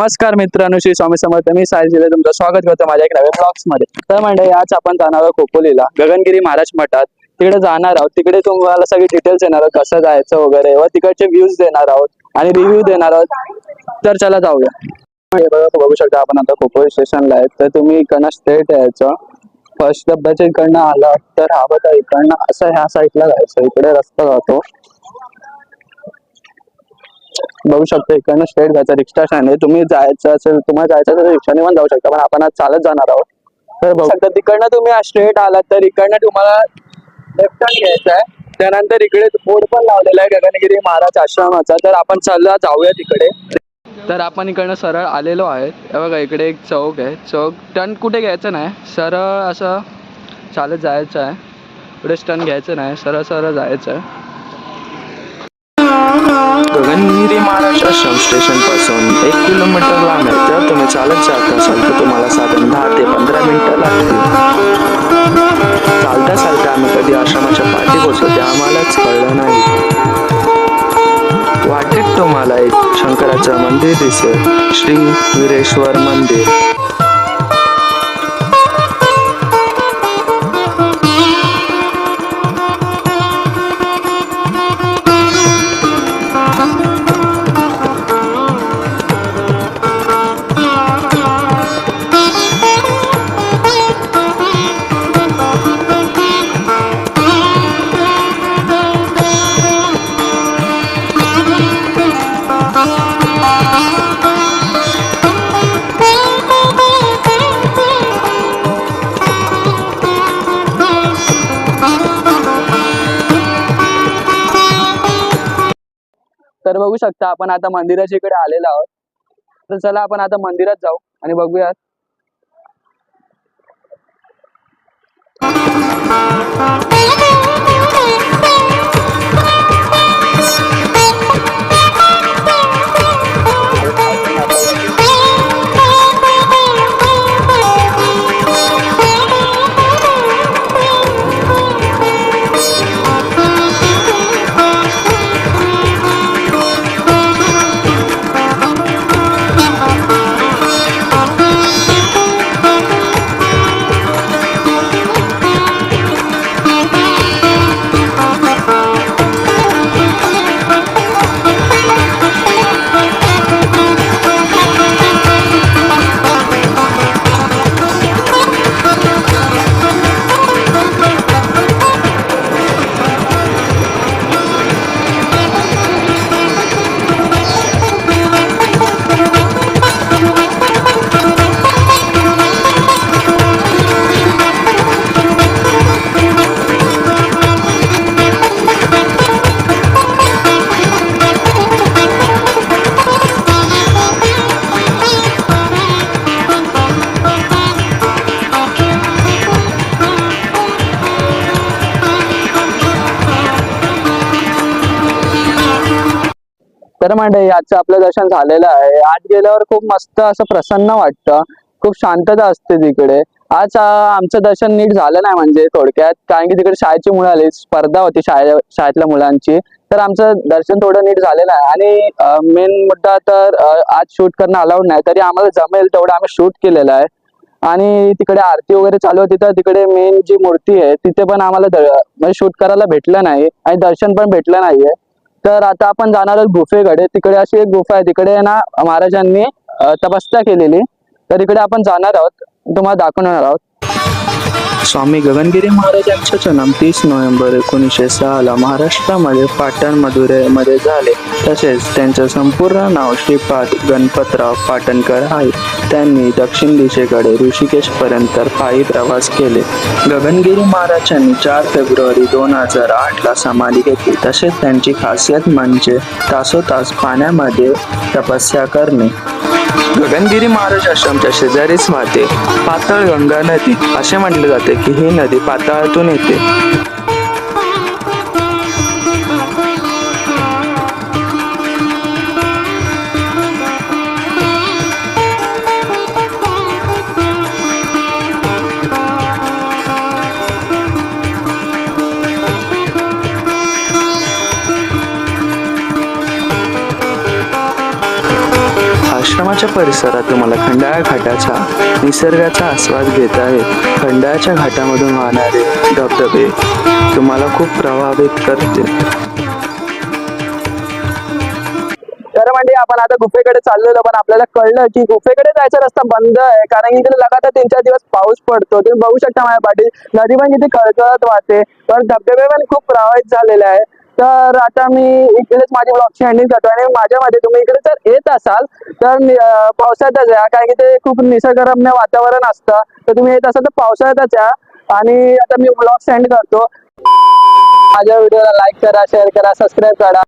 नमस्कार मित्रांनो श्री स्वामी समर्थ. मी सायजिले तुमचं स्वागत करतो माझ्या एक नव्या ब्लॉग्समध्ये तर म्हणजे आज आपण जाणार आहोत खोपोलीला गगनगिरी महाराज मठात. तिकडे जाणार आहोत. तिकडे तुम्हाला सगळी डिटेल्स देणार आहोत कसं जायचं वगैरे व तिकडचे व्ह्यूज देणार आहोत आणि रिव्ह्यू देणार आहोत. तर चला जाऊया. हे बघा बघू शकता आपण आता खोपोली स्टेशनला आहे. तर तुम्ही इकडनं स्ट्रेट यायचं. फर्स्ट डब्याच्या इकडनं आला तर हा बघा इकडनं असं ह्या साईडला जायचं. इकडे रस्ता जातो. बघू शकता इकडनं स्ट्रेट जायचं. रिक्षा स्टँड आहे. तुम्ही जायचं असेल तुम्हाला जायचं असेल तर रिक्षाने पण जाऊ शकता. पण आपण आज चालत जाणार आहोत. तर बघू. शकता तिकडनं तुम्ही स्ट्रेट आलात तर इकडनं तुम्हाला लेफ्ट टर्न घ्यायचा आहे. त्यानंतर इकडे बोर्ड पण लावलेला आहे गगनगिरी महाराज आश्रमाचा. तर आपण चला जाऊया तिकडे. तर आपण इकडनं सरळ आलेलो आहे बघा इकडे एक चौक आहे. चौक टर्न कुठे घ्यायचं नाही. सरळ असं चालत जायचं आहे. पुढे टर्न घ्यायचं नाही. सरळ सरळ जायचं आहे. गगनगिरी महाराष्ट्र आश्रम स्टेशनपासून एक किलोमीटर लांब आहे. जर तुम्ही चालत जात असाल तर तुम्हाला साधारण दहा ते पंधरा मिनिटं लागतील. चालता चालता आम्ही कधी आश्रमाच्या पाठी पोचलो ते आम्हालाच कळलं नाही. वाटेत तुम्हाला एक शंकराचं मंदिर दिसेल. श्री वीरेश्वर मंदिर. तर बघू शकता आपण आता मंदिराच्या इकडे आलेलो आहोत. तर चला आपण आता मंदिरात जाऊ आणि बघूयात. तर मंडळी याचं आपलं दर्शन झालेलं आहे. आज गेल्यावर खूप मस्त असं प्रसन्न वाटतं. खूप शांतता असते तिकडे. आज आमचं दर्शन नीट झालं नाही म्हणजे थोडक्यात. कारण की तिकडे शाळेची मुलं आली स्पर्धा होती शाळे शाळेतल्या मुलांची. तर आमचं दर्शन थोडं नीट झालेलं आहे. आणि मेन मुद्दा तर आज शूट करणं अलाउड नाही. तरी आम्हाला जमेल तेवढं आम्ही शूट केलेलं आहे. आणि तिकडे आरती वगैरे चालू होती तर तिकडे मेन जी मूर्ती आहे तिथे पण आम्हाला म्हणजे शूट करायला भेटलं नाही. आणि दर्शन पण भेटलं नाहीये. तर आता आपण जाणार आहोत गुफेकडे. तिकडे अशी एक गुफा आहे. तिकडे ना महाराजांनी तपस्या केलेली. तर इकडे आपण जाणार आहोत. तुम्हाला दाखवणार आहोत. स्वामी गगनगिरी महाराजांचा जन्म तीस नोव्हेंबर एकोणीसशे सहाला महाराष्ट्रामध्ये पाटण मधुरेमध्ये झाले. तसेच त्यांचं संपूर्ण नाव श्रीपाद गणपतराव पाटणकर आहे. त्यांनी दक्षिण दिशेकडे ऋषिकेशपर्यंत पायी प्रवास केले. गगनगिरी महाराजांनी चार फेब्रुवारी दोन हजार आठला समाधी घेतली. तसेच त्यांची खासियत म्हणजे तासोतास पाण्यामध्ये तपस्या करणे. गगनगिरी महाराज आश्रमच्या शेजारीच वाहते. पातळ गंगा नदी असे म्हटले जाते. की ही नदी पाताळातून येते. आश्रमाच्या परिसरात तुम्हाला खंडाळा घाटाचा निसर्गाचा आस्वाद घेता आहे खंडाळाच्या घाटामधून वाहणारे धबधबे तुम्हाला खूप प्रभावित करते तर म्हणजे आपण आता गुफेकडे चाललेलो पण आपल्याला कळलं की गुफेकडे जायचा रस्ता बंद आहे. कारण की इकडे लगातार तीन चार दिवस पाऊस पडतो. तुम्ही बघू शकता माझ्या पाठी नदी पण किती कळकळत वाहते. पण धबधबे पण खूप प्रभावित झालेले आहे तर आता मी इकडेच माझी ब्लॉगची हँडिंग करतो आणि माझ्यामध्ये तुम्ही इकडे जर येत असाल तर पावसाळ्यातच या कारण की ते खूप निसर्गरम्य वातावरण असतं. तर तुम्ही येत असाल तर पावसाळ्यातच या. आणि आता मी ब्लॉग सेंड करतो. माझ्या व्हिडिओला लाईक करा शेअर करा सबस्क्राईब करा.